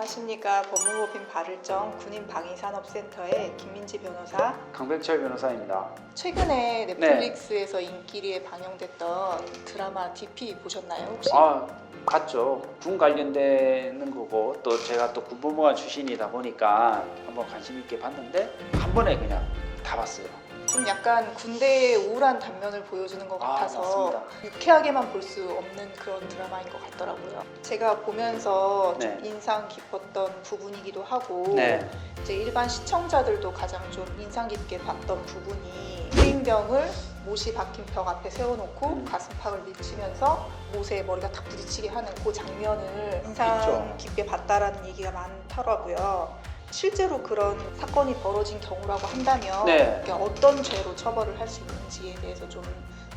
안녕하십니까 법무법인 발을정 군인방위산업센터의 김민지 변호사 강백철 변호사입니다. 최근에 넷플릭스에서 인기리에 방영됐던 드라마 DP 보셨나요 혹시? 아 봤죠. 군 관련되는 거고 또 제가 또 군법무관 출신이다 보니까 한번 관심 있게 봤는데 한 번에 그냥 다 봤어요. 좀 약간 군대의 우울한 단면을 보여주는 것 아, 같아서 맞습니다. 유쾌하게만 볼 수 없는 그런 드라마인 것 같더라고요. 제가 보면서 좀 네. 인상 깊었던 부분이기도 하고 네. 이제 일반 시청자들도 가장 좀 인상 깊게 봤던 부분이 유인병을 못이 박힌 벽 앞에 세워놓고 음. 가슴팍을 밀치면서 못에 머리가 탁 부딪히게 하는 그 장면을 인상 있죠. 깊게 봤다라는 얘기가 많더라고요. 실제로 그런 사건이 벌어진 경우라고 한다면 네. 이게 어떤 죄로 처벌을 할 수 있는지에 대해서 좀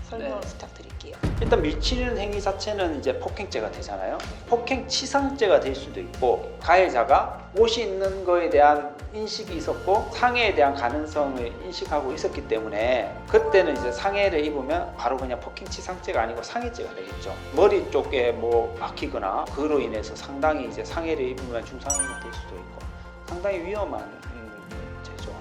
설명을 네. 부탁드릴게요. 일단 밀치는 행위 자체는 이제 폭행죄가 되잖아요. 폭행 치상죄가 될 수도 있고 가해자가 옷이 있는 거에 대한 인식이 있었고 상해에 대한 가능성을 인식하고 있었기 때문에 그때는 이제 상해를 입으면 바로 그냥 폭행 치상죄가 아니고 상해죄가 되겠죠. 머리 쪽에 뭐 박히거나 그로 인해서 상당히 이제 상해를 입으면 중상해가 될 수도 있고 상당히 위험한 음, 죄죠.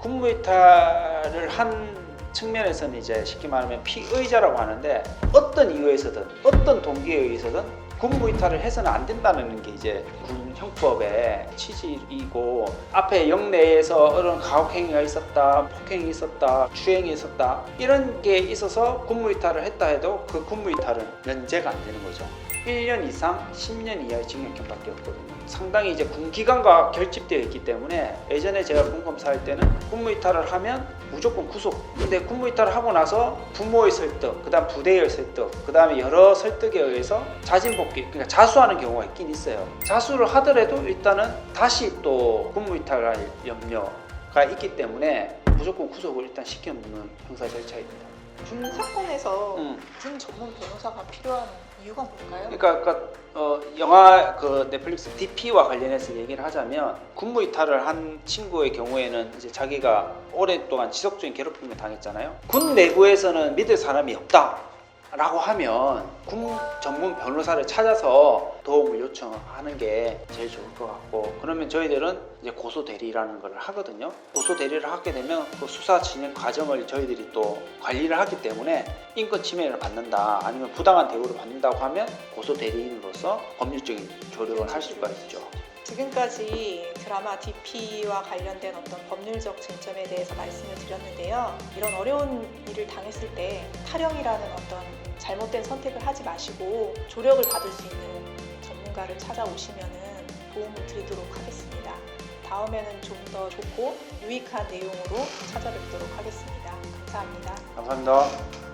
군무이탈을 한 측면에서는 이제 쉽게 말하면 피의자라고 하는데 어떤 이유에서든 어떤 동기에 의해서든 군무이탈을 해서는 안 된다는 게 이제 군 형법의 취지이고 앞에 영내에서 어떤 가혹행위가 있었다, 폭행이 있었다, 추행이 있었다 이런 게 있어서 군무이탈을 했다 해도 그 군무이탈은 면제가 안 되는 거죠. 1년 이상 10년 이하의 징역형밖에 없거든요. 상당히 이제 군기관과 결집되어 있기 때문에 예전에 제가 군검사할 때는 군무이탈을 하면 무조건 구속. 근데 군무이탈을 하고 나서 부모의 설득, 그다음 부대의 설득, 그다음에 여러 설득에 의해서 자진복귀, 그러니까 자수하는 경우가 있긴 있어요. 자수를 하더라도 일단은 다시 또 군무이탈할 염려가 있기 때문에 무조건 구속을 일단 시켜놓는 형사 절차입니다. 군 사건에서 음. 군 전문 변호사가 필요한 이유가 뭘까요? 그러니까, 그러니까 어, 영화 그 넷플릭스 DP와 관련해서 얘기를 하자면 군무 이탈을 한 친구의 경우에는 이제 자기가 오랫동안 지속적인 괴롭힘을 당했잖아요. 군 내부에서는 믿을 사람이 없다. 라고 하면 군 전문 변호사를 찾아서 도움을 요청하는 게 제일 좋을 것 같고 그러면 저희들은 이제 고소 대리라는 걸 하거든요. 고소 대리를 하게 되면 그 수사 진행 과정을 저희들이 또 관리를 하기 때문에 인권 침해를 받는다 아니면 부당한 대우를 받는다고 하면 고소 대리인으로서 법률적인 조력을 할 수가 있죠. 지금까지 드라마 DP와 관련된 어떤 법률적 쟁점에 대해서 말씀을 드렸는데요. 이런 어려운 일을 당했을 때 타령이라는 어떤 잘못된 선택을 하지 마시고 조력을 받을 수 있는 전문가를 찾아오시면 도움을 드리도록 하겠습니다. 다음에는 좀 더 좋고 유익한 내용으로 찾아뵙도록 하겠습니다. 감사합니다. 감사합니다.